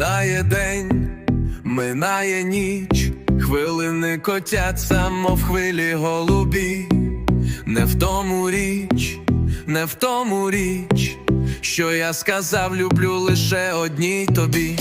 Минає день, минає ніч, хвилини котяться, мов хвилі голубі. Не в тому річ, не в тому річ, що я сказав, люблю лише одній тобі.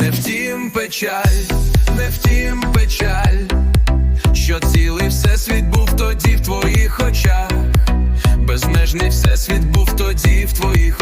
Не втім печаль, не втім печаль, що цілий всесвіт був тоді в твоїх очах, безмежний всесвіт був тоді в твоїх очах,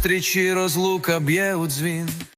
зустрічі розлука б'є у дзвін.